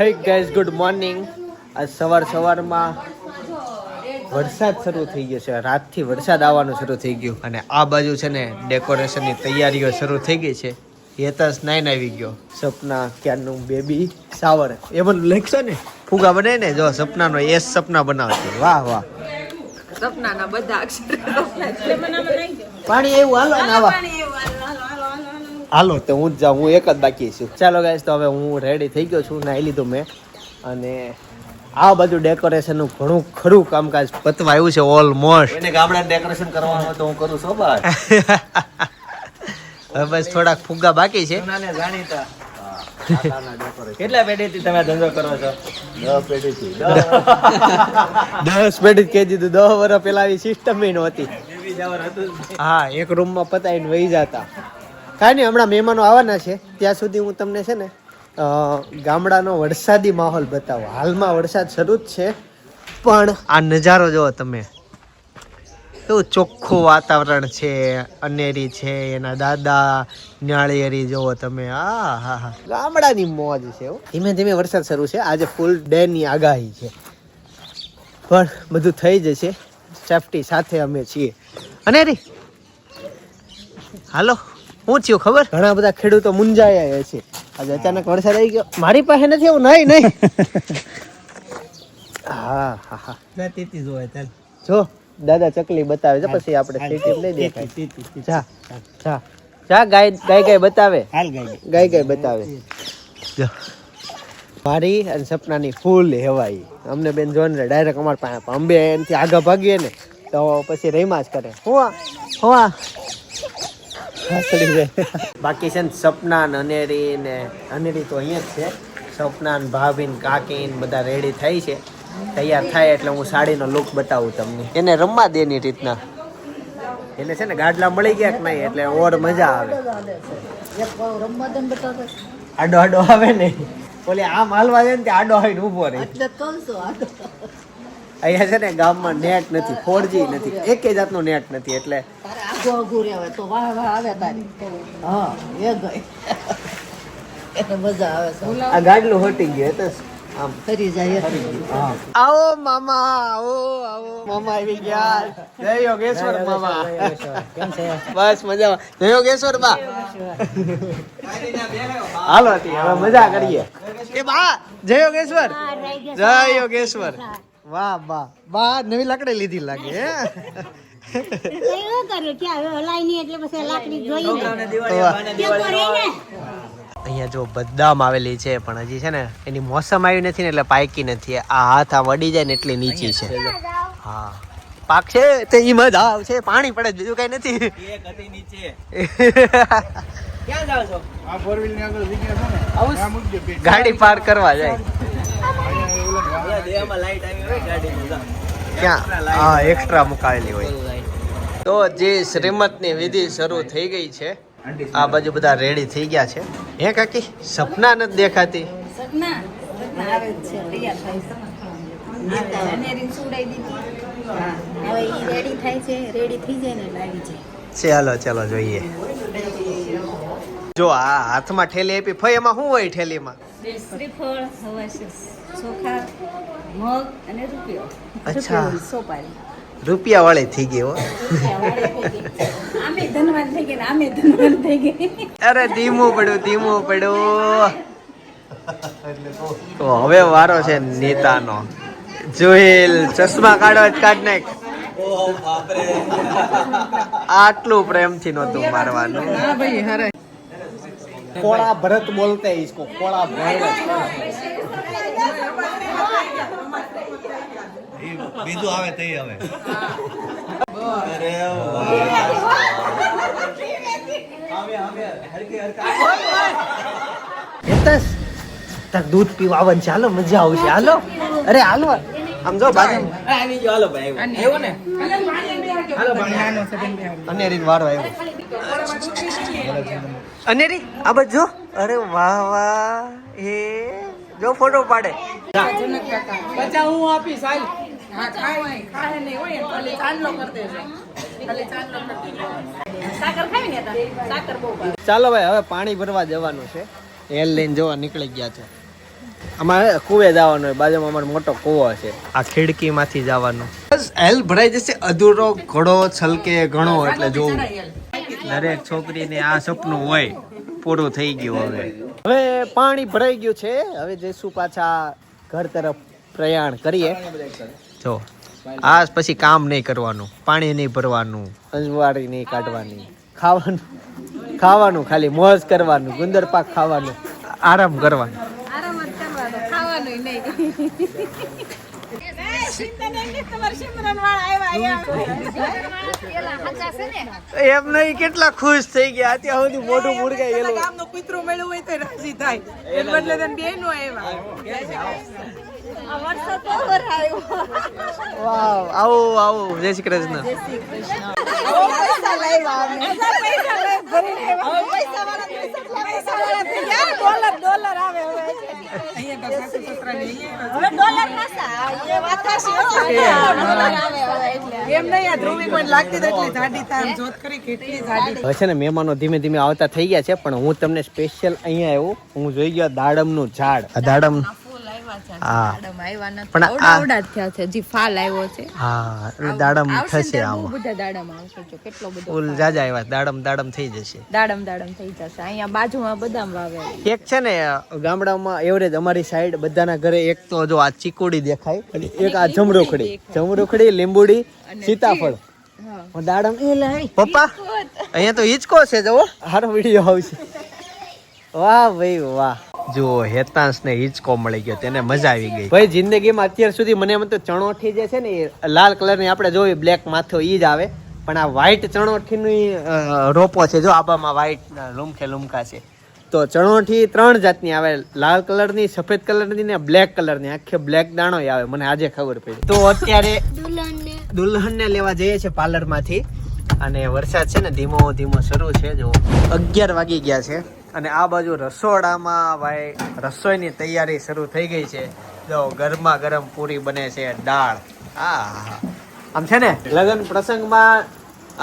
Hey guys good morning આજ સવાર સવારમાં વરસાદ શરૂ થઈ ગયો છે. રાતથી વરસાદ આવવાનું શરૂ થઈ ગયું અને આ બાજુ છે ને ડેકોરેશનની તૈયારીઓ શરૂ થઈ ગઈ છે. હેતસ નાઈન આવી ગયો. સપના ક્યારનું બેબી સાવર. એ બધું લખશો ને? ફુગા બને ને? જો સપનાનો એસ સપના બનાવશે. વાહ વાહ. સપનાના બધા અક્ષર. પાણી એવું હાલો ને આવા. હાલો તો હું જ જાઉં હું એક જ બાકી છું. ચાલો ગાઈસ તો હવે હું રેડી થઈ ગયો છું નાહી લીધું મેં. અને આ બધું ડેકોરેશનનું ઘણું ખરું કામકાજ પતવા આવ્યું છે ઓલમોસ્ટ એને ગામડા ડેકોરેશન કરવાનું તો હું કરું છું હવે બસ થોડાક ફુગ્ગા બાકી છે. કેટલા પેઢીથી તમે ધંધો કરો છો? દસ પેઢીથી. દસ. પેઢી કહી દીધું. દસ વર્ષ પેલા આવી સિસ્ટમ નહોતી. હા એક રૂમમાં પતાવીને વહી જતા. કાંઈ નહીં, હમણાં મહેમાનો આવવાના છે. ત્યાં સુધી હું તમને છે ને ગામડાનો વરસાદી માહોલ બતાવો. હાલમાં વરસાદ શરૂ જ છે, પણ આ નજારો જુઓ તમે. કેવું ચોખ્ખું વાતાવરણ છે, અનેરી છે, એના દાદા નાળિયેરી જુઓ તમે. આ, હા હા. ગામડાની મોજ છે ધીમે ધીમે વરસાદ શરૂ છે. આજે ફૂલ ડે ની આગાહી છે. પણ બધું થઈ જશે. સેફટી સાથે અમે છીએ. અનેરી, હાલો. થયું ખબર? ઘણા બધા ખેડૂતો મુંજાયા છે. આજે અચાનક વરસાદ આવી ગયો. મારી પાસે નથી એવું નહીં નહીં. હા હા હા. જો દાદા ચકલી બતાવે છે પછી આપણે સીટી લઈ દેખાય. જા જા. જા ગાય ગાય ગાય બતાવે ગાય ગાય. બતાવે. જો. મારી અને સપનાની ફૂલ હેવાઈ. અમને બેન જોઈને ડાયરેક્ટ અમારા પાસે અંબે એનાથી આગળ ભાગીએ ને તો પછી રહીમાં જ કરે. હું હું આ જાય. બાકી છે ને સપના ને અનેરી ને અનેરી તો અહીંયા જ છે. સપના ને ભાભી ને કાકી ને બધા રેડી થઈ છે. તૈયાર થાય એટલે હું સાડીનો લુક બતાવું તમને. એને રમવા દે ની રીતના. એને છે ને ગાડલા મળી ગયા કે નહીં એટલે ઓર મજા આવે. આડો આડો આવે ને. ઓલી આમ હાલવા જાય ને તે આડો આવીને ઊભો રહે. અહીંયા છે ને ગામમાં નેટ નથી ફોરજી નથી એક જાતનું નેટ નથી એટલે. આઘો આઘું રહેવાય તો વાહ વાહ આવે તારી. હા એ ગઈ. એટલે મજા આવે આ ગાડલું હટી ગયું તો આમ. ફરી જાય આવો મામા આવો આવો. મામા આવી ગયા. જય યોગેશ્વર મામા. બસ મજામાં. જય યોગેશ્વર બા. હાલો હવે મજા કરીએ. એ બા જય યોગેશ્વર. જય યોગેશ્વર. વાહ વાહ. વાહ નવી લાકડી લીધી લાગે. અહીંયા જો બદામ આવેલી છે પણ હજી છે ને એની મોસમ આવી નથી ને એટલે પાકી નથી. આ હાથ આ વડી જાય ને એટલી નીચી છે. હા. પાક છે તે ઈ મજા આવશે પાણી પડે જ, બીજું કઈ નથી. ગાડી પાર્ક કરવા જાય. ક્યાં? હા એક્સ્ટ્રા મુકાવેલી હોય. તો જે શ્રીમતની વિધિ શરૂ થઈ ગઈ છે આ બાજુ બધા રેડી થઈ ગયા છે. હે કાકી? સપના નથી દેખાતી? સપના? આવે જ છે તૈયાર થાય છે. અનેરી સુડાઈ દીધી. હા. હવે ઈ રેડી થાય છે રેડી થઈ જાય ને એટલે આવી જાય. ચાલો ચાલો જોઈએ. જો આ હાથમાં ઠેલી આપી ફઈ એમાં શું હોય ઠેલીમાં? શ્રીફળ ચોખા મગ અને રૂપિયો. અચ્છા. સોપારી રૂપિયા વાળી થઈ ગયો હો. આમે ધનવાન થઈ ગયા આમે ધનવાન થઈ ગયા અરે ધીમું પડો ધીમું પડો તો હવે વારો છે નેતાનો. જોઈલ ચશ્મા કાઢો જ કાઢ નાખ. આટલું પ્રેમથી નહોતું મારવાનું. કોળા ભરત બોલતે इसको કોળા ભરત બીજું આવે તે હવે હેતસ તાર દૂધ પીવા આવવાનું છે હાલો મજા આવશે હાલો અરે હાલો આમ જો બાજુ અનેરી વારો આવ્યો અનેરી આ બાજુ જો. અરે વાહ વાહ એ જો ફોટો પાડે. બચા હું આપીશ હાલ. હા ખાય ખાય નહીં હોય ખાલી ચાંદલો ને ચાલો ભાઈ હવે પાણી ભરવા જવાનું છે. એલ લઈને જોવા નીકળી ગયા છે. અમારે કુવે જવાનું હોય બાજુમાં અમારો મોટો કુવો છે. આ ખિડકીમાંથી જવાનું. બસ હેલ ભરાઈ જશે. અધૂરો ઘડો છલકે ઘણો એટલે જોવું. દરેક છોકરીને આ સપનું હોય. પૂરું થઈ ગયું હવે. હવે પાણી ભરાઈ ગયું છે. હવે જઈશું પાછા ઘર તરફ પ્રયાણ કરીએ. જો આ પછી કામ નહીં કરવાનું. પાણી નહીં ભરવાનું. અંજવાળી નહીં કાઢવાની. ખાવાનું ખાવાનું ખાલી મોજ કરવાનું ગુંદર પાક ખાવાનું. આરામ કરવાનું આરામ જ કરવાનો ખાવાનું નહીં એમ નહીં કેટલા ખુશ થઈ ગયા. અત્યાર સુધી મોઢું મુરગાય એલું ગામનો કૂતરો મળ્યો હોય તો રાજી થાય. એને બદલે તને બેનો વાવ આવો આવો જય શ્રી કૃષ્ણ. પૈસા પૈસા. ડોલર ડોલર આવે છે. ને મહેમાનો ધીમે ધીમે આવતા થઈ ગયા છે પણ હું તમને સ્પેશિયલ અહીંયા આવ્યો. હું જોઈ ગયો દાડમનું ઝાડ. આ દાડમ ફૂલ આવ્યા છે હા. પણ આવડા થયા છે. હજી ફાલ આવ્યો છે. હા એટલે દાડમ થશે બધા દાડમ આવશે જો કેટલો બધો ફૂલ. જાજા આવ્યા દાડમ દાડમ થઈ જશે. દાડમ દાડમ થઈ જશે. અહીંયા બાજુમાં બદામ વાવેલા એક છે ને ગામડામાં એવરેજ અમારી સાઈડ બધાના ઘરે એક તો જો આ ચીકુડી દેખાય અને એક આ જમરોખડી. જમરોખડી લીંબુડી સીતાફળ. દાડમ એ લાય. પપ્પા? અહીંયા તો હિચકો છે જવો હારો વીડિયો આવશે. વાહ ભાઈ વાહ. જુઓ હેતાંશ ને હિંચકો મળી ગયો તેને મજા આવી ગઈ. ભાઈ જિંદગીમાં અત્યાર સુધી મને એમ તો ચણોઠી જે છે ને એ લાલ કલરની આપણે જોઈએ બ્લેક માથો ઈ જ આવે. પણ આ વ્હાઈટ ચણોઠીની રોપો છે જો આબામાં વ્હાઈટ લુમખે લુમકા છે. તો ચણોઠી ત્રણ જાતની આવે લાલ કલરની સફેદ કલરની ને બ્લેક કલરની આખે બ્લેક દાણો આવે મને આજે ખબર પડી. તો અત્યારે દુલ્હનને. લેવા જઈએ છે પાર્લરમાંથી. અને વરસાદ છે ને ધીમો ધીમો શરૂ છે જો અગિયાર વાગી ગયા છે. અને આ બાજુ રસોડામાં ભાઈ રસોઈની તૈયારી શરૂ થઈ ગઈ છે. જો ગરમા ગરમ પૂરી બને છે દાળ. આ આમ છે ને લગ્ન પ્રસંગમાં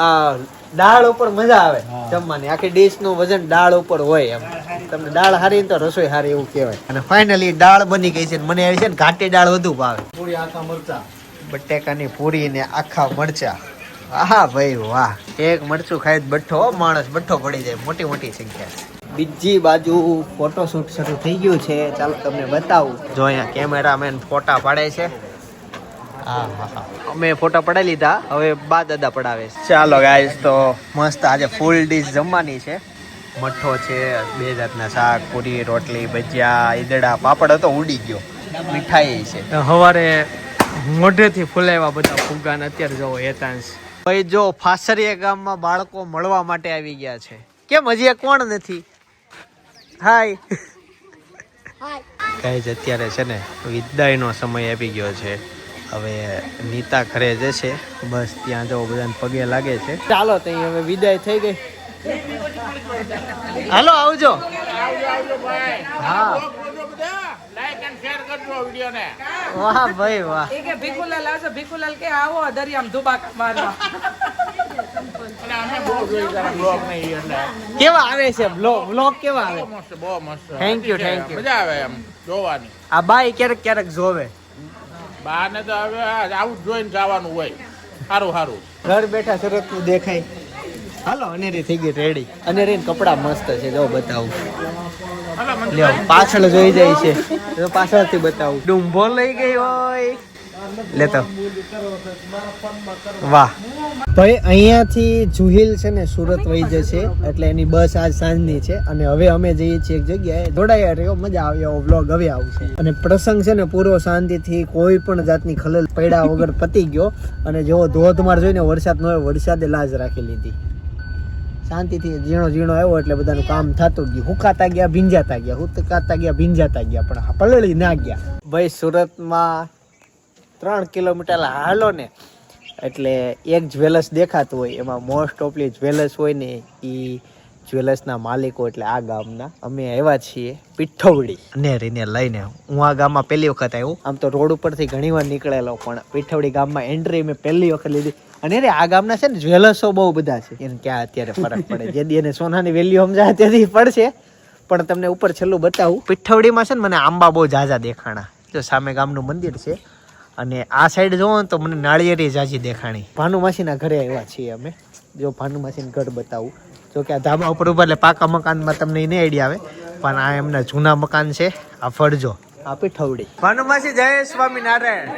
આ દાળ ઉપર મજા આવે જમવાની. આખી ડીશનું વજન દાળ ઉપર હોય એમ. તમને દાળ હારી તો રસોઈ હારી એવું કહેવાય. અને ફાઇનલી દાળ બની ગઈ છે મને આવી છે ને ઘાટી દાળ વધુ ભાવે. બટેકાની પૂરી ને આખા મરચા. આહા ભાઈ વાહ. એક મરચું ખાઈ જ બઠ્ઠો માણસ. બઠ્ઠો પડી જાય. મોટી મોટી સંખ્યા બીજી બાજુ ફોટોશૂટ શરૂ થઈ ગયું છે. ચાલો તમને બતાવું. જો અહીંયા કેમેરામેન ફોટા પાડે છે. અમે ફોટા પડાવી લીધા. હવે બા દાદા પડાવે છે. ચાલો ગાઈસ તો મસ્ત આજે ફૂલ ડીશ જમવાની છે. મઠ્ઠો છે બે જાતના શાક પૂરી રોટલી ભજીયા ઈદડા પાપડ હતો ઉડી ગયો. મીઠાઈ છે. સવારે મોઢેથી ફૂલાવ્યા બધા ફુગ્ગા અત્યારે જવો હેતાંશ. ભાઈ જો ફાસરિયા ગામમાં બાળકો મળવા માટે આવી ગયા છે. કેમ હજી કોણ નથી? હાય ગાઈઝ અત્યારે છે ને વિદાયનો સમય આવી ગયો છે. હવે નીતા ઘરે જશે. બસ ત્યાં જવું બધાને પગે લાગે છે. ચાલો ત્યાં હવે વિદાય થઈ ગઈ. હાલો આવજો. હા. વાહ ભાઈ વાહ. ભીખુલાલ આવશે ભીખુલાલ કે આવો દરિયામાં ધુબાક મારવા. કેવા આવે છે બ્લોગ બ્લોગ કેવા આવે? મસ્ત બહુ મસ્ત. થેન્ક યુ થેન્ક યુ મજા આવે એમ જોવાની. આ બાઈ ક્યારેક ક્યારેક જોવે. બાને તો હવે આવું જોઈને જવાનું હોય. સારું સારું ઘર બેઠા સરસનું દેખાય. હાલો અનેરી થઈ ગઈ રેડી અનેરી કપડા મસ્ત છે જો બતાવું. પાછળ જોઈ જાય છે. પાછળથી બતાવું. ડુંભો લઈ ગઈ હોય. લેતો. વાહ. ભાઈ અહીંયાથી જુહિલ છે ને સુરત વહી જશે એટલે એની બસ આજ સાંજની છે. અને હવે અમે જઈએ છીએ એક જગ્યાએ. જોડાયા રહ્યો મજા આવી આવો વ્લોગ હવે આવશે અને પ્રસંગ છે ને પૂરો શાંતિથી કોઈ પણ જાતની ખલેલ પડ્યા વગર પતી ગયો. અને જેવો ધોધમાર જોઈને વરસાદ ન હોય વરસાદે લાજ રાખી લીધી. શાંતિથી ઝીણો ઝીણો આવ્યો એટલે બધાનું કામ થતું ગયું. હુકાતા ગયા ભીંજાતા ગયા. હુકાતા ગયા ભીંજાતા ગયા પણ પલળી ના ગયા. ભાઈ સુરતમાં ત્રણ કિલોમીટર હાલો ને. એટલે એક જ્વેલર્સ દેખાતું હોય એમાં મોસ્ટ ઓફલી જ્વેલર્સ હોય ને એ જ્વેલર્સના માલિકો એટલે આ ગામના. અમે આવ્યા છીએ પીઠવડી નેરીને લઈને હું આ ગામમાં પહેલી વખત આવ્યો. આમ તો રોડ ઉપરથી ઘણી વાર નીકળેલો પણ પીઠવડી ગામમાં એન્ટ્રી મેં પહેલી વખત લીધી. અને રે આ ગામના છે ને જ્વેલર્સો બહુ બધા છે. એને ક્યાં અત્યારે ફરક પડે? જેથી એને સોનાની વેલ્યુ સમજાય તેથી પડશે. પણ તમને ઉપર છેલ્લું બતાવું. પીઠવડીમાં છે ને મને આંબા બહુ ઝાઝા દેખાણા. જો સામે ગામનું મંદિર છે. અને આ સાઈડ જોવો ને તો મને નાળિયેરી જાજી દેખાણી. ભાનુમાસીના ઘરે આવ્યા છીએ અમે. જો ભાનુમાસીનું ઘર બતાવું. જો કે આ ધાબા ઉપર ઊભા એટલે પાકા મકાનમાં તમને એને આઈડિયા આવે. પણ આ એમના જૂના મકાન છે. આ ફરજો. આ પીઠવડી. ભાનુમાસી જય સ્વામિનારાયણ.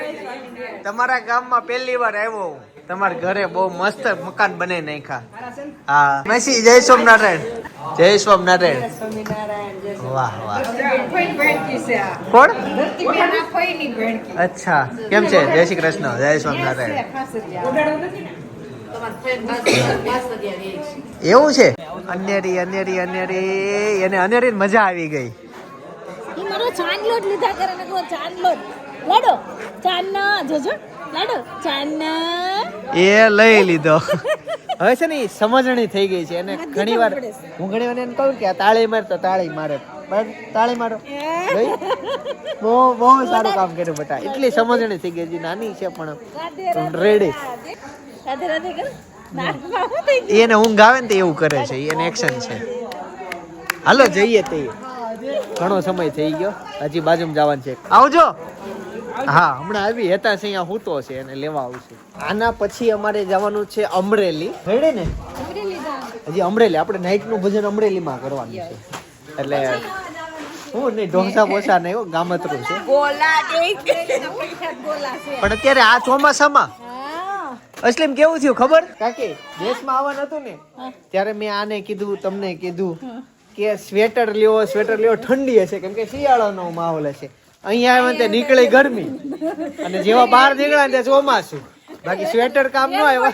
તમારા ગામમાં પહેલી વાર આવ્યો હું. તમારા ઘરે બહુ મસ્ત મકાન બનાવી નાખ્યા. હા. મેસી જય સ્વામિનારાયણ. જય સ્વામિનારાયણ. વાહ વાહ. કોણ? અચ્છા. કેમ છે? જય શ્રી કૃષ્ણ. જય સ્વામિનારાયણ. એવું છે? અનેરી અનેરી અનેરી. એને અનેરી મજા આવી ગઈ. ઈ ચાંદલો લીધા કરે ચાંદલો લાડો ચાંદનો જોજો. એ લઈ લીધો. હવે છે ને સમજણી થઈ ગઈ છે અને ઘણી વાર હું ઘણી વાર એને કહું કે આ તાળી માર તો તાળી મારે. તાળી મારો? બહુ બહુ સારું કામ કર્યું બેટા. એટલી સમજણી થઈ ગઈ છે નાની છે પણ રેડી? એને ઊંઘ આવે ને તો એવું કરે છે એને એક્શન છે. હાલો જઈએ તે. ઘણો સમય થઈ ગયો. હજી બાજુમાં જવાનું છે. આવજો. હા હમણાં આવી હેતા છે અહીંયા હૂતો છે એને લેવા આવશે આના પછી અમારે જવાનું છે અમરેલી. રેડી ને? હજી અમરેલી આપણે નાઇટનું ભજન અમરેલીમાં કરવાનું છે. એટલે હું નહીં ઢોસા બોસા નહીં ગામતરું છે. પણ અત્યારે આ ચોમાસામાં? અસલીમ કેવું થયું ખબર? કાકી દેશમાં આવવાનું હતું ને? ત્યારે મેં આને કીધું તમને કીધું કે સ્વેટર લ્યો સ્વેટર લ્યો ઠંડી હશે. કેમ કે શિયાળાનો માહોલ હશે. અહીંયા આવ્યા ને તે નીકળી ગરમી. અને જેવા બહાર નીકળ્યા ને ત્યાં ચોમાસું. બાકી સ્વેટર કામ ન આવ્યા.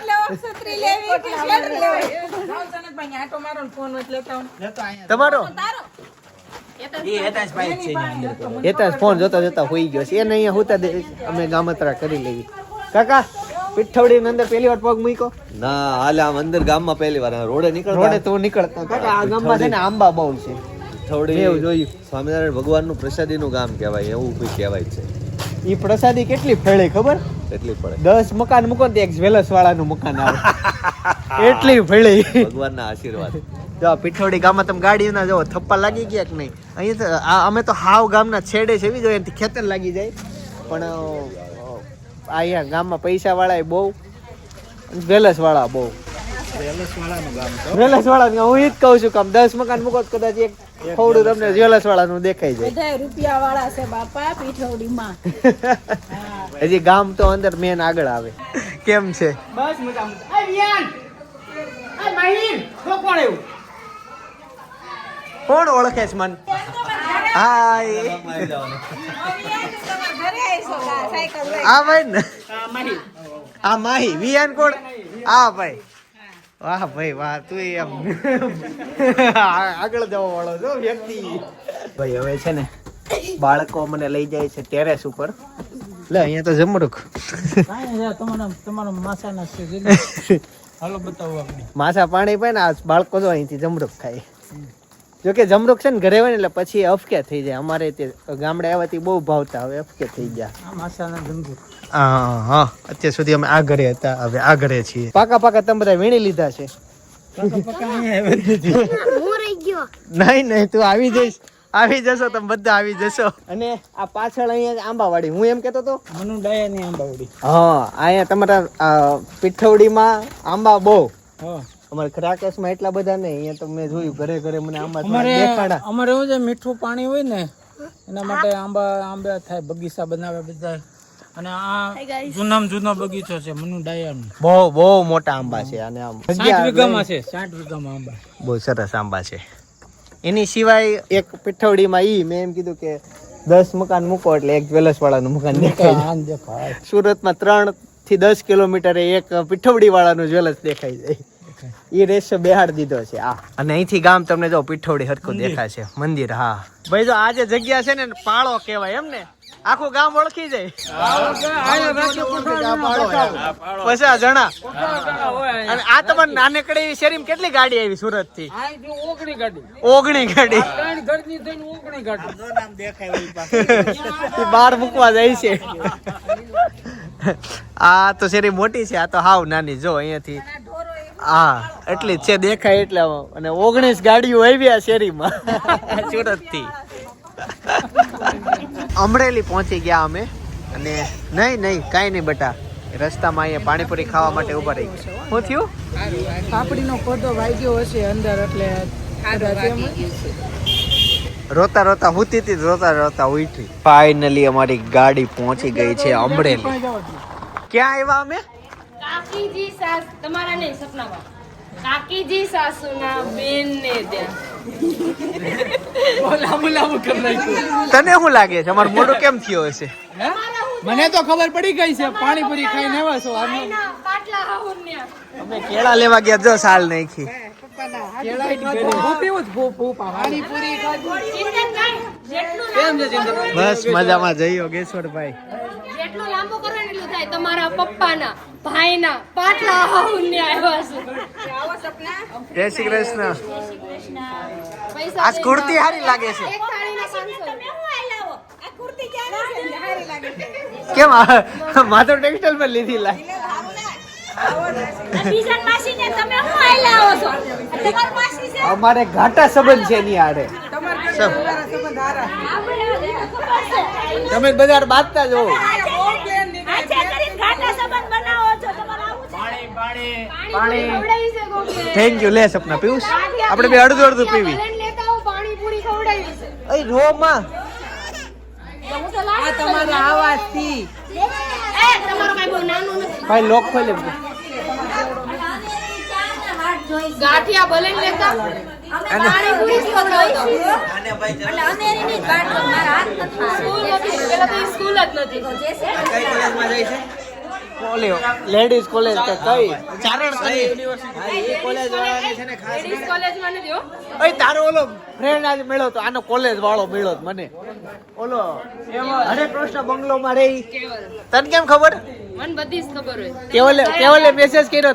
તમારો? ફોન જોતા જોતા હોઈ ગયો છે. એને અહીંયા હોતા દે અમે ગામત્રા કરી લેવી કાકા પીઠવડી ની અંદર પહેલી વાર પગ મૂક્યો? ના હાલ આમ અંદર ગામમાં પહેલી વાર. રોડે નીકળતા? રોડે તો નીકળતા. કાકા આ ગામમાં છે ને આંબા બહુ છે. થોડી એવું જોયું. સ્વામિનારાયણ ભગવાનનું પ્રસાદીનું ગામ કહેવાય એવું કઈ કહેવાય છે. એ પ્રસાદી કેટલી ફેળે ખબર? એટલી પડે દસ મકાન મૂકો ને એક જ્વેલર્સ વાળાનું મકાન આવે. એટલી ફેળી. ભગવાનના આશીર્વાદ. જો પીઠોડી ગામમાં તમે ગાડી ના જો થપ્પા લાગી ગયા કે નહીં? અહીંયા તો આ અમે તો હાવ ગામના છેડે છે એવી જોઈએ એનાથી ખેતર લાગી જાય. પણ અહીંયા ગામમાં પૈસા વાળા બહુ જ્વેલર્સ વાળા બહુ. જ્વેલર્સ વાળા હું ઈ જ કહું છું કે આમ દસ મકાન મૂકો તો કદાચ એક થોડું તમને જ્વેલર્સ વાળાનું દેખાઈ જાય. રૂપિયા વાળા છે બાપા પીઠવડીમાં હજી ગામ તો અંદર મેન આગળ આવે. કેમ છે? કોણ ઓળખે છે મન? હાય. ઘરે આવીશો, આ સાયકલ લઈ. આ ભાઈ ને? આ માહી. વિયાન કોણ? આ ભાઈ. વાહ ભાઈ વાહ તું એમ આગળ જવા વાળો છો વ્યક્તિ. ભાઈ હવે છે ને બાળકો મને લઈ જાય છે ટેરેસ ઉપર. લે અહીંયા તો જમરૂખ માસા પાણી પાય ને આ બાળકો તો અહીંથી જમરૂખ ખાય. જો કે જમરૂખ છે ને ઘરે હોય ને એટલે પછી અફકે થઈ જાય. અમારે તે ગામડે આવવાથી બહુ ભાવતા હવે અફકે થઈ ગયા. હા હા અત્યાર સુધી અમે આ ઘરે હતા હવે આ ઘરે છીએ. પાકા પાકા તમે બધા વીણી લીધા છે. હું રહી ગયો. નહીં નહીં તું આવી જઈશ. આવી જશો તમે બધા આવી જશો. અને આ પાછળ અહીંયા આંબાવાડી હું એમ કેતો તો મનુ ડાયાની આંબાવાડી. હા અહીંયા તમારા પીઠવડીમાં આંબા બહુ. અમારે અમારા રાકેશમાં એટલા બધા નહીં અહીંયા તો મેં જોયું ઘરે ઘરે મને આંબા અમારે દેખાડા. અમારે એવું છે મીઠું પાણી હોય ને એના માટે આંબા આંબા થાય બગીચા બનાવે બધા. અને આ જૂનામ જૂનો બગીચો છે મનુ ડાયાનો બહુ બહુ મોટા આંબા છે અને આમ સાઠ વીઘામાં છે સાઠ વીઘામાં આંબા. બહુ સરસ આંબા છે. એની સિવાય એક પીઠવડીમાં ઈ મેં એમ કીધું કે દસ મકાન મૂકો એટલે એક જ્વેલર્સ વાળાનું મકાન દેખાય દેખાય. સુરતમાં ત્રણથી દસ કિલોમીટરે એક પીઠવડી વાળાનું જ્વેલર્સ દેખાઈ જાય એ રેશો બેહાડ દીધો છે આ. અને અહીંથી ગામ તમને જો પીઠવડી હરખું દેખાય છે મંદિર હા. ભાઈ જો આ જે જગ્યા છે ને પાળો કહેવાય એમ ને? આખું ગામ ઓળખી જાય. પચાસ જણા. અને આ તમારે નાનકડી શેરી કેટલી ગાડી આવી સુરતથી ઓગણી ગાડી. બહાર મૂકવા જાય છે. આ તો શેરી મોટી છે, આ તો હાવ નાની. જો અહીંયાથી. હા, એટલી છે, દેખાય એટલે અને ઓગણીસ ગાડીઓ આવ્યા શેરીમાં. સુરતથી અમરેલી પહોંચી ગયા અમે. અને નહીં નહીં કાંઈ નહીં બટા. રસ્તામાં અહીંયા પાણીપુરી ખાવા માટે ઊભા રહી શું થયું? પાપડીનો કોદો વાગ્યો હશે અંદર એટલે. રોતા રોતા હુતી હતી રોતા રોતા ઉઠી. ફાઇનલી અમારી ગાડી પહોંચી ગઈ છે અમરેલી. ક્યાં આવ્યા અમે? કાકીજી સાસ તમારા નહીં સપનામાં. કાકીજી સાસુના બેન ને ત્યાં. તને શું લાગે છે? અમારું મોઢું કેમ થયો હશે? મને તો ખબર પડી ગઈ છે. પાણીપુરી ખાઈને આવ્યા છો. અમે કેળા લેવા ગયા જો સાલ નાખી. બસ મજામાં જઈયો ગેશ્વરભાઈ જેટલું લાંબો કરો ને એટલું થાય. તમારા પપ્પાના ભાઈના પાટલા હાહુન આવ્યા છે. જય શ્રી કૃષ્ણ. આ કુર્તી સારી લાગે છે. એક થાળીના 500. કેમ આ માધવ ટેક્સટાઇલ પર લીધી છે. આયલા આવો છો તમારી માસી છે અમારે ઘાટા સંબંધ છે એની આડે તમે બધા બાંધતા જો થેન્ક યુ લે સપના પીવું આપણે બે અડધું અડધું પીવી. રોમાં તમારા આવાજથી. ભાઈ લોક ખોલે ગાંઠિયા ભલે લેતા. સ્કૂલ જ નથી. લેડીઝ કોલેજ કે કઈ. ચારણ કઈ કોલેજ વાળાની છે ને ખાસ લેડીઝ કોલેજમાં નથી હો તારો ઓલો ફ્રેન્ડ આજે મળ્યો તો આનો કોલેજ વાળો મળ્યો તો મને. ઓલો હરે કૃષ્ણ બંગલો માં રહી તને કેમ ખબર? મને બધી જ ખબર હોય. કેવલે કેવલે મેસેજ કર્યો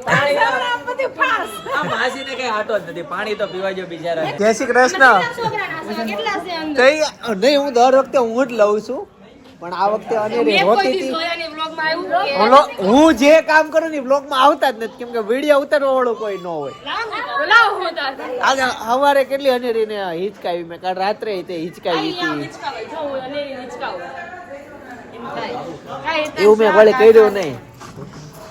જય તો પીવા છોકરાના છે, કેટલા શ્રી કૃષ્ણ. કઈ નહીં હું દર વખતે હું જ લઉં છું. પણ આ વખતે અનેરી હોતી હતી. જોયા હું જે કામ કરું ને બ્લોગમાં આવતા જ નથી. કેમ કે વીડિયો ઉતારવા વાળો કોઈ ન હોય. ને. આજે સવારે કેટલી અનેરીને હિચકાવી મેં. કાલ રાત્રે તે હિચકાવી હતી. જો અનેરી એવું મેં વળી કર્યું નહીં.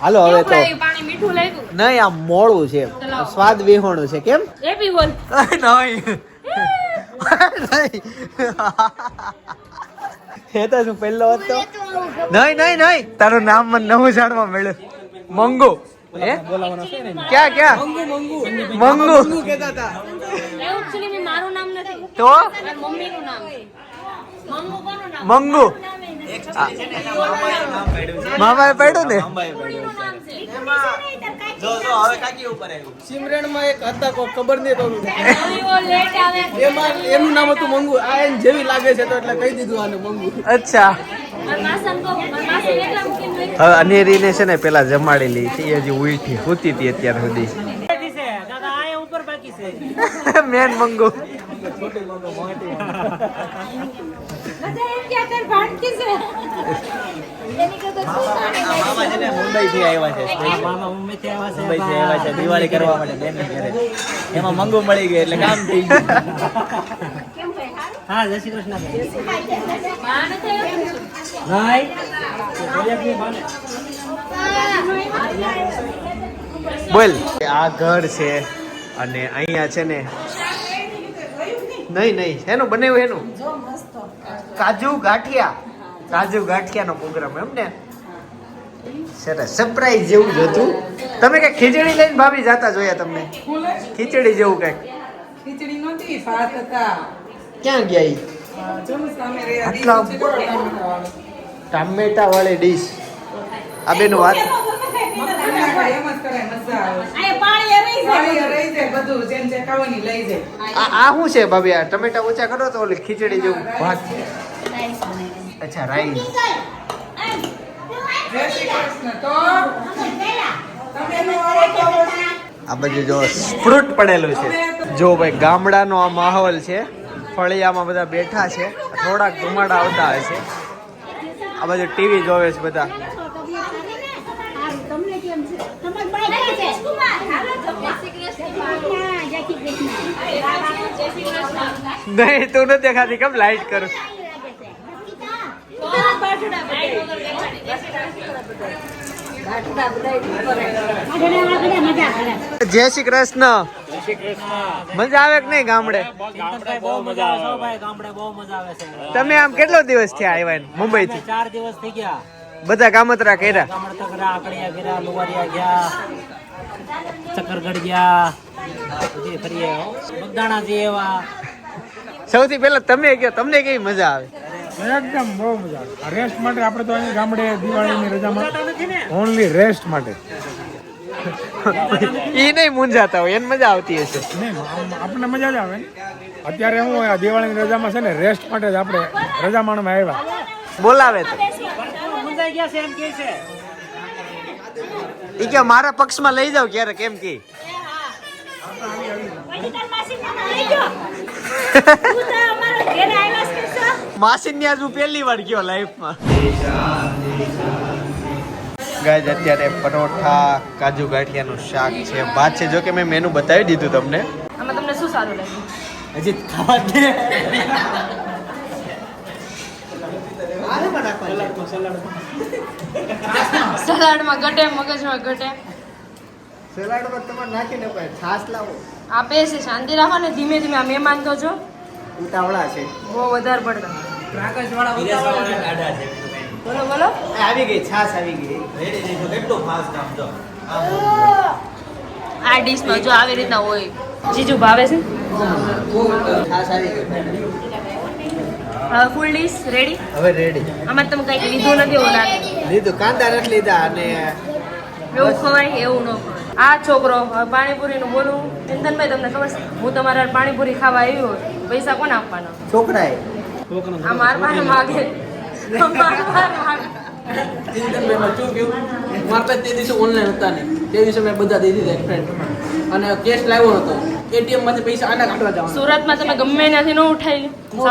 હાલો હવે તો પાણી મીઠું લાગ્યું? નહીં આ મોડું છે. સ્વાદ વિહોણું છે. કેમ? હેપી બોલ નહીં. એ તો શું પહેલો હતો? નહીં નહીં નહીં. તારું નામ મને નવું જાણવા મળ્યું. મંગુ. હે? ક્યાં ક્યાં? મંગુ. કહેતા actually મારું નામ નથી. તો? મમ્મીનું નામ. છે કોનું નામ? મંગુ. મામાએ પડ્યું ને? એક હતા કોઈ ખબર નહીં તો એમાં એનું નામ હતું મંગુ. આ જેવી લાગે છે તો એટલે કહી દીધું આને મંગુ. અચ્છા. હવે અનેરીને છે ને પેલા જમાડેલી છે હજી ઉલટી હોતી હતી અત્યાર સુધી. મેન મંગુ. મુંબઈ થી આવ્યા છે. મુંબઈ થી આવ્યા છે દિવાળી કરવા માટે બેન ઘરે. એમાં મંગુ મળી ગઈ એટલે કામ થઈ ગયું. હા જય શ્રી કૃષ્ણ બા નથી આવ્યો? ભાઈ બોલ. આ ઘર છે અને અહીંયા છે ને નહીં નહીં એનું બનાવ્યું એનું. કાજુ ગાંઠિયા. કાજુ ગાંઠિયાનો પ્રોગ્રામ એમ ને? સરસ. સરપ્રાઈઝ જેવું જ હતું. તમે કઈ ખીચડી લઈને ભાભી જાતા જોયા તમને? ખીચડી જેવું કંઈક. ખીચડી નહોતી ભાત હતા. ક્યાં ગયા આટલા. ટામેટા વાળી ડીશ આ બેનું વાત. બધું આ આ શું છે ભાભી? આ ટમેટા ઓછા કરો તો ઓલી ખીચડી જેવું. ભાત. અચ્છા રાઈસ. આ બાજુ જો ફ્રૂટ પડેલું છે. જો ભાઈ ગામડાનો આ માહોલ છે. ફળિયામાં બધા બેઠા છે. થોડાક ધુમાડા આવતા હશે આ બાજુ ટીવી જોવે છે બધા તમને કેમ છે તમારી બાઈ ક્યાં છે હાલો જમવા જય શ્રી કૃષ્ણ નહીં, તું નથી દેખાતી. કેમ લાઈટ કરું? જય શ્રી કૃષ્ણ. મજા આવે કે નહીં ગામડે? તમે આમ કેટલો દિવસ થયા આવ્યા મુંબઈ થી ચાર દિવસ થઈ ગયા બધા કામતરા કર્યા ચક્કરગઢ ગયા. બગદાણા એવા સૌથી પહેલા તમે કયો તમને કેવી મજા આવે? એકદમ બહુ મજા આવે. રેસ્ટ માટે આપણે તો અહીં ગામડે દિવાળીની રજામાં ઓનલી રેસ્ટ માટે. એ નહીં મૂંઝાતા હોય એને મજા આવતી હશે. આપણને મજા જ આવે ને. અત્યારે હું આ દિવાળીની રજામાં છે ને રેસ્ટ માટે જ આપણે રજા માણમાં આવ્યા. બોલાવે તો. મુંજાઈ ગયા છે એમ કે છે ઈ કે મારા પક્ષમાં લઈ જાવ ક્યારે કેમ કે માસી ની આજ હું પહેલી વાર ગયો લાઈફમાં ગાય અત્યારે પરોઠા કાજુ ગાંઠિયાનું શાક છે ભાત છે. જો કે મેં મેનુ બતાવી દીધું તમને. આમાં તમને શું સારું લાગ્યું? હજી ખાવા દે. સલાડમાં ઘટે મગજમાં ઘટે સલાડમાં તમારે નાખીને છાશ લાવો. આપે છે. શાંતિ રાખો ને ધીમે ધીમે આ મહેમાન તો જો. ઉતાવળા છે. બહુ વધારે પડતા બોલો બોલો. આવી ગઈ છાસ આવી ગઈ. આ ડીશમાં જો આવી રીતના હોય. જીજુ ભાવે છે? છાસ આવી ગઈ. ફૂલ ડીશ રેડી હવે રેડી આમાં તમે કઈ લીધું નથી એવું લાગે. લીધું. કાંદા નથી લીધા અને એવું ખવાય એવું ન ખવાય. આ છોકરો હવે પાણીપુરીનું બોલું. ચિંતનભાઈ તમને ખબર છે? હું તમારા પાણીપુરી ખાવા આવી હોય પૈસા કોને આપવાના? છોકરાએ. આ માર પાસે માગે. ચિંતનભાઈમાં શું કેવું મારા પાસે તે દિવસે ઓનલાઈન હતા નહીં. તે દિવસે મેં બધા દઈ દીધા એક ફ્રેન્ડ અને કેશ લાવ્યો નતો એટીએમમાંથી પૈસા આના કાઢવા જવાના. સુરતમાં તમે ગમે ત્યાંથી ન ઉઠાઈ લો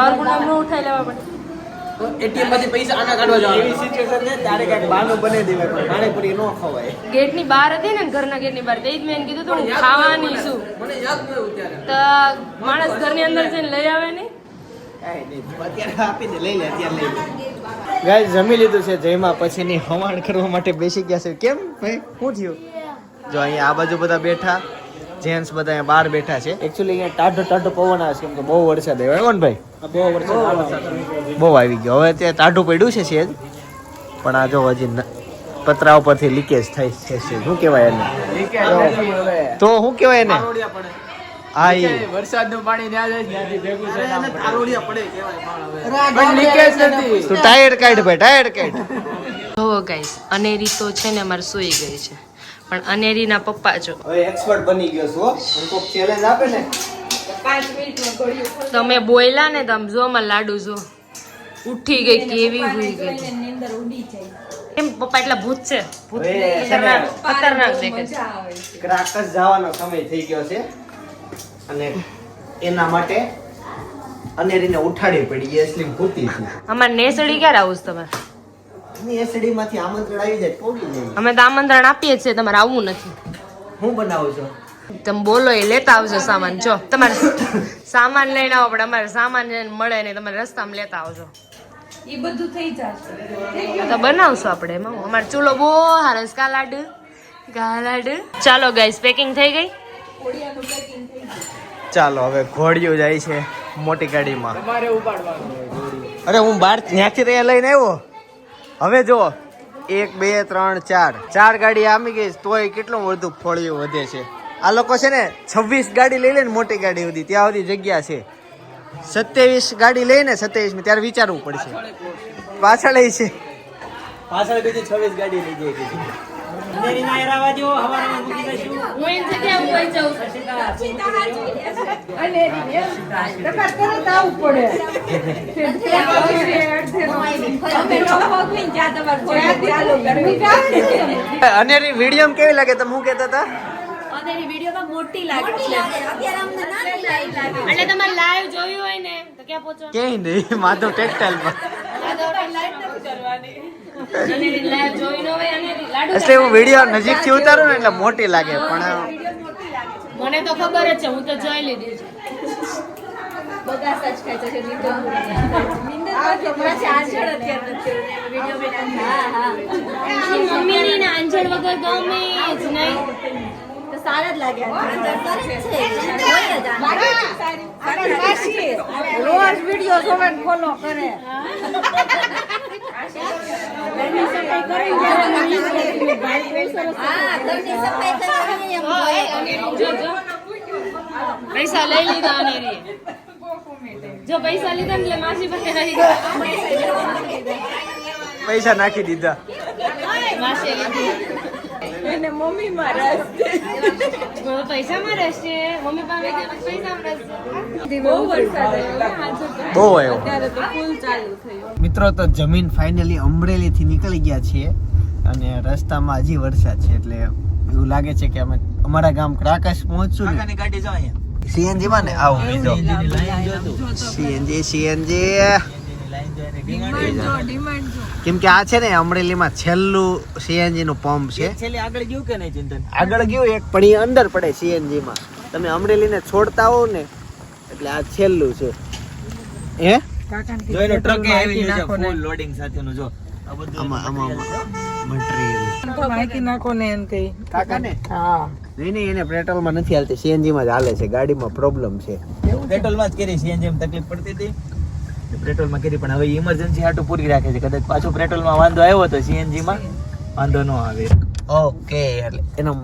ન ઉઠાઈ લેવા પડે. એટીએમમાંથી પૈસા આના કાઢવા એવી સિચ્યુએશન છે ત્યારે કંઈક બહાનું બની દેવાય પણ પાણીપુરી ન ખવાય. ગેટની બહાર હતી ને ઘરના ગેટની બહાર તે જ મેં કીધું તું ખાવાની શું મને યાદ ન આવ્યું ત્યારે તો માણસ ઘરની અંદર જઈને લઈ આવે નહીં અત્યારે આપી દે લઈ લે અત્યારે લઈ લે. ગાય જમી લીધું છે જયમાં પછીની હવાણ કરવા માટે બેસી ગયા છે. કેમ ભાઈ? શું થયું? જો અહીંયા આ બાજુ બધા બેઠા જેન્ટ્સ બધા અહીંયા બહાર બેઠા છે. એકચ્યુઅલી અહીંયા ટાઢો ટાઢો પવન આવે છે કેમ કે બહુ વરસાદ આવ્યો. ને ભાઈ બહુ વરસાદ બહુ આવી ગયો. હવે ત્યાં ટાઢું પડ્યું છે સેજ પણ આ જો હજી પતરા ઉપરથી લીકેજ થાય છે શું કહેવાય એને? તો શું કહેવાય એને? વરસાદનું પાણી ટાયર કાઢ ભાઈ ટાયર કાઢ. જોવો ગાઈસ અનેરી તો છે ને અમારે સૂઈ ગઈ છે. પણ અનેરીના પપ્પા જો હવે એક્સપર્ટ બની ગયો છું કોક ચેલેન્જ આપે ને? તમે બોયલા ને તમે જો માં લાડુ જો. ઉઠી ગઈ કેવી હુઈ ગઈ. એમ પપ્પા એટલા ભૂત છે. ભૂત ખતરનાક ખતરનાક દેખે ક્રાકસ જવાનો સમય થઈ ગયો છે. અને એના માટે અનેરીને ઉઠાડી પડી એ સ્લીમ ભૂતી છે. અમાર નેસડી ક્યારે આવું છે તમારે? એની એસડી માંથી આમંત્રણ આવી જાય તોડી જાય અમે તો આમંત્રણ આપીએ છીએ તમારે આવવું નથી. હું બનાવું છું? તમે બોલો એ લેતા આવજો સામાન જો. તમારે સામાન લઈને આવો પણ અમારે સામાન મળે નહીં તમારે રસ્તામાં લેતા આવજો. એ બધું થઈ જશે. તો બનાવશું આપણે એમાં. હું. અમારો ચૂલો બહુ હારો છે કાલાડ કાલાડ ચાલો ગાઈસ પેકિંગ થઈ ગઈ? ચાલો હવે ઘોડિયું જાય છે મોટી ગાડીમાં. અરે હું બાર ત્યાંથી રહ્યા લઈને આવ્યો? હવે જો, એક, બે, ત્રણ, ચાર. ચાર ગાડી આમી ગઈ તોય કેટલું વધુ ફળિયું વધે છે. આ લોકો છે ને, છવ્વીસ ગાડી લઈ લે ને મોટી ગાડી સુધી, ત્યાં સુધી જગ્યા છે. સત્યાવીસ ગાડી લઈને સત્યાવીસમાં ત્યારે વિચારવું પડશે. પાછળ છે. પાછળ બીજી છવ્વીસ ગાડી લઈ જાય અંધેરીમાં એરાવા દ્યો, હવારમાં મૂકી દઈશું. હું જગ્યાએ હું વહી જાઉં અને ટકા તરત આવવું પડે. અનેરી ન કેવી લાગે તમે હું ચાલુ હતા? અનેરી વીડિયો કેવી લાગે તમે હું કહેતા લાગે. એટલે તમે લાઈવ જોયું હોય ને તો ક્યાં પહોંચો ક્યાંય નહીં માધવ ટેક્સટાઇલ પર લાઈવ નથી ન લાડુ એટલે હું વીડિયો નજીકથી ઉતારું ને એટલે મોટી લાગે પણ મને તો ખબર જ છે હું તો જોઈ લીધી છે. બધા સચ ખાય છે લીધો મમ્મીની ને આંજણ વગર ગમે જ નહીં. સારા જ લાગ્યા રોજ વીડિયો જોવે ને ફોલો કરે હા ઘરની સફાઈ કરવાની એમ હા, એ અનેરી જો, જો. પૈસા લઈ લીધા અનેરી જો પૈસા લીધા ને એટલે માસી પાસે રહી ગયા પૈસા નાખી દીધા માસી લીધી એને મમ્મી માં રસ. છે પૈસા માં રસ છે. મમ્મી પાસે પૈસા માં રસ છે. બહુ વરસાદ આવ્યો. બહુ આવ્યો. ત્યારે તો ફૂલ ચાલુ થયો. મિત્રો તો જમીન ફાઇનલી અમરેલી થી નીકળી ગયા છીએ અને રસ્તામાં હજી વરસાદ છે એટલે એવું લાગે છે કે અમે અમારા ગામ ક્રાકશ પહોંચશું ને. ગાડી જો અહીંયા. સીએનજી માં ને આવો બીજો. CNG CNG. કેમ કે આ છે ને અમરેલીમાં છેલ્લું સીએનજી નું પંપ છે. છેલ્લે આગળ ગયું કે નહીં ચિંતન? આગળ ગયું એક પણ એ અંદર પડે સીએનજી માં તમે અમરેલીને છોડતા હો ને એટલે આ છેલ્લું છે. હે? જો એનો ટ્રક આવી ગયો છે ફૂલ લોડિંગ સાથેનું જો. આ બધું આમાં આમાં મટીરિયલ માહિતી નાખો ને એમ કઈ કાકા ને હા. નહીં નહીં એને પેટ્રોલમાં નથી હાલતી સીએનજી માં જ હાલે છે ગાડીમાં પ્રોબ્લેમ છે. પેટ્રોલમાં જ કરી સીએનજી માં તકલીફ પડતી હતી. પેટ્રોલમાં કરી પણ હવે ઇમરજન્સી હાટું પૂરી રાખે છે. કદાચ પાછું પેટ્રોલમાં વાંધો આવ્યો તો સીએનજી માં, વાંધો ન આવે. ઓકે એટલે એનો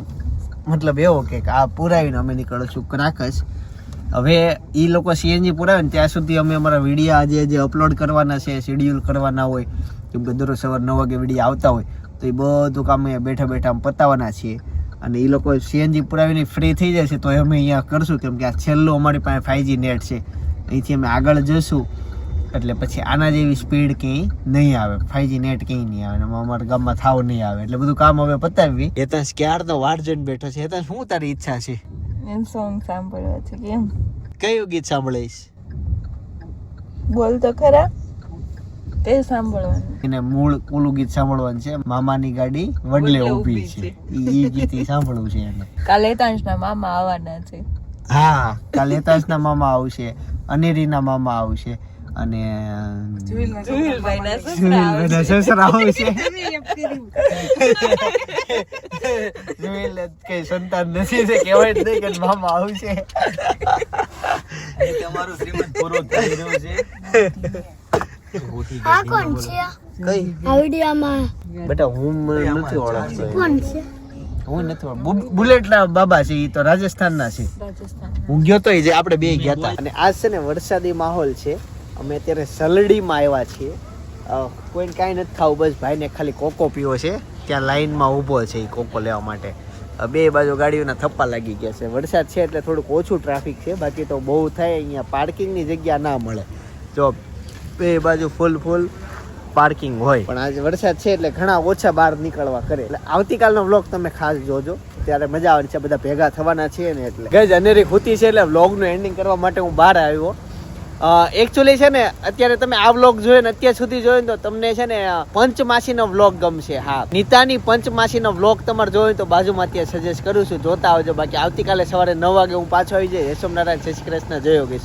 મતલબ એવો કે આ પુરાવીને અમે નીકળો છું ક્રાકસ. હવે એ લોકો સીએનજી પુરાવે ને ત્યાં સુધી અમે અમારા વીડિયો આજે જે અપલોડ કરવાના છે શેડ્યુલ કરવાના હોય, કેમ કે દરરોજ સવાર નવ વાગે વીડિયો આવતા હોય, તો એ બધું કામ અહીંયા બેઠા બેઠા પતાવવાના છીએ. અને એ લોકો સીએનજી પુરાવીને ફ્રી થઈ જશે તો અમે અહીંયા કરશું, કેમ કે આ છેલ્લું અમારી પાસે ફાઈવજી નેટ છે. અહીંથી અમે આગળ જશું. એટલે પછી આના જેવી સ્પીડ કે નહીં આવે. ફાઈવજી નેટ ક્યાંય નહીં આવે અને અમારા ગામમાં થાવ નહીં આવે. એટલે બધું કામ હવે પતાવી એ તો ક્યાર તો જોઈને બેઠો છે? એ તો શું તારી ઈચ્છા છે? એમ સોંગ સાંભળવા છે કેમ? કયું ગીત સાંભળીશ? બોલ તો ખરા. તે સાંભળવાનું. એને મૂળ ઓલું ગીત સાંભળવાનું છે મામાની ગાડી વડલે ઊભી છે. એ ગીત સાંભળવું છે એને. કાલે તાંશના મામા આવવાના છે. હા કાલે તાંશના મામા આવશે અનેરીના મામા આવશે. અને કઈ સંતાન નથી તે કહેવાય નહીં કે મામા આવશે અહીં તમારું શ્રીમંત પૂરું થઈ રહ્યું છે. કઈ? આ બેટા હું નથી ઓળખતો. કોણ છે? હું નથી ઓળખતો. બુ- બુલેટના બાબા છે એ તો રાજસ્થાનના છે. હું ગયો તો જે આપણે બે ગયા હતા. અને આજ છે ને વરસાદી માહોલ છે. અમે અત્યારે સલડીમાં આવ્યા છીએ. કોઈને કાંઈ નથી ખાવું બસ ભાઈને ખાલી કોકો પીવો છે. ત્યાં લાઇનમાં ઊભો છે એ કોકો લેવા માટે. બે બાજુ ગાડીઓના થપ્પા લાગી ગયા છે. વરસાદ છે એટલે થોડુંક ઓછું ટ્રાફિક છે. બાકી તો બહુ થાય અહીંયા પાર્કિંગની જગ્યા ના મળે. જો બે બાજુ ફૂલ ફૂલ પાર્કિંગ હોય. પણ આજે વરસાદ છે એટલે ઘણા ઓછા બહાર નીકળવા કરે. એટલે આવતીકાલનો વ્લોગ તમે ખાસ જોજો. ત્યારે મજા આવવાની છે બધા ભેગા થવાના છે ને એટલે. જ અનેરી ખૂતી છે એટલે વ્લોગનું એન્ડિંગ કરવા માટે હું બહાર આવ્યો. એકચ્યુઅલી છે ને, અત્યારે તમે આ વ્લોગ જોયો ને અત્યાર સુધી જોયો ને તો તમને છે ને પંચમાસીનો વ્લોગ ગમશે, હા. નીતાની પંચમાસીનો વ્લોગ તમારે જોયો તો બાજુમાં અત્યારે સજેસ્ટ કરું છું, જોતા આવજો. બાકી આવતીકાલે સવારે નવ વાગે હું પાછો આવી જાય યશોમ નારાયણ જય શ્રી કૃષ્ણ, જય યોગેશ